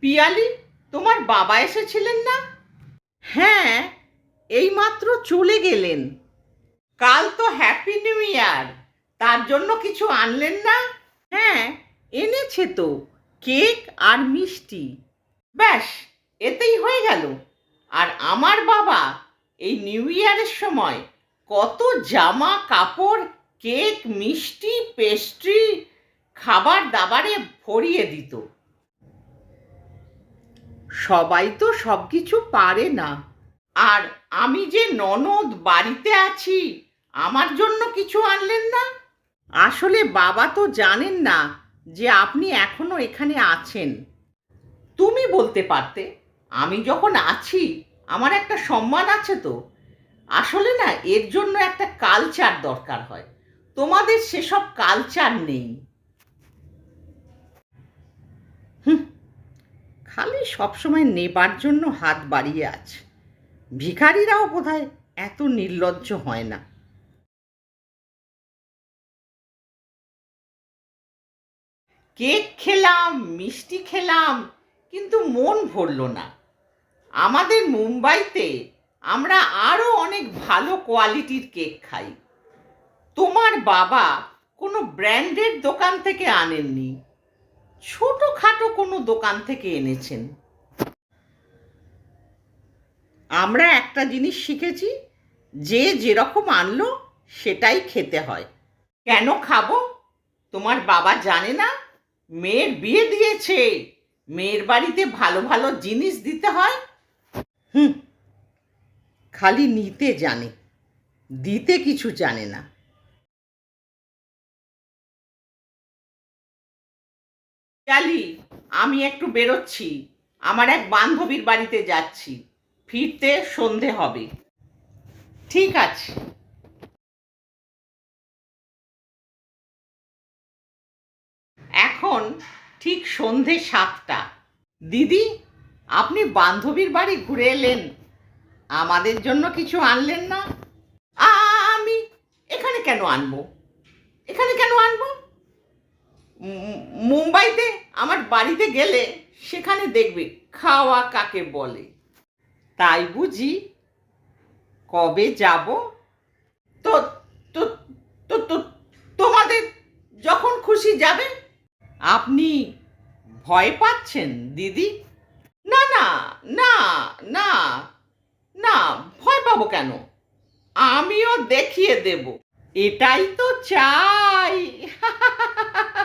পিয়ালি তোমার বাবা এসেছিলেন না? হ্যাঁ এইমাত্র চলে গেলেন। কাল তো হ্যাপি নিউ ইয়ার তার জন্য কিছু আনলেন না? হ্যাঁ এনেছে তো কেক আর মিষ্টি। ব্যাস এতেই হয়ে গেল। আর আমার বাবা এই নিউ ইয়ারের সময় কত জামা কাপড় কেক মিষ্টি পেস্ট্রি খাবার দাবারে ভরিয়ে দিত। সবাই তো সব কিছু পারে না। আর আমি যে ননদ বাড়িতে আছি আমার জন্য কিছু আনলেন না? আসলে বাবা তো জানেন না যে আপনি এখনও এখানে আছেন। তুমি বলতে পারতে আমি যখন আছি আমার একটা সম্মান আছে তো। আসলে না এর জন্য একটা কালচার দরকার হয়। তোমাদের সেসব কালচার নেই। হুম, খালি সবসময় নেবার জন্য হাত বাড়িয়ে আছে। ভিখারিরাও বোধহয় এত নির্লজ্জ হয় না। কেক খেলাম, মিষ্টি খেলাম, কিন্তু মন ভরল না। আমাদের মুম্বাইতে আমরা আরও অনেক ভালো কোয়ালিটির কেক খাই। তোমার বাবা কোনো ব্র্যান্ডের দোকান থেকে আনেননি। ছোটোখাটো কোনো দোকান থেকে এনেছেন? আমরা একটা জিনিস শিখেছি, যে যেরকম আনলো সেটাই খেতে হয়। কেন খাব? তোমার বাবা জানে না? মেয়ের বিয়ে দিয়েছে। মেয়ের বাড়িতে ভালো ভালো জিনিস দিতে হয়। হুম, খালি নিতে জানে, দিতে কিছু জানে না। চালি আমি একটু বেরোচ্ছি। আমার এক বান্ধবীর বাড়িতে যাচ্ছি। ফিরতে সন্ধে হবে। ঠিক আছে। এখন ঠিক সন্ধে সাতটা। দিদি, আপনি বান্ধবীর বাড়ি ঘুরে এলেন। আমাদের জন্য কিছু আনলেন না? আমি এখানে কেন আনব? এখানে মুম্বাইতে আমার বাড়িতে গেলে সেখানে দেখবে খাওয়া কাকে বলে। তাই বুঝি কবে যাব? তো তো তো তোমাদের যখন খুশি যাবে, আপনি ভয় পাচ্ছেন, দিদি? না না না না না, ভয় পাবো কেন? আমিও দেখিয়ে দেব। এটাই তো চাই।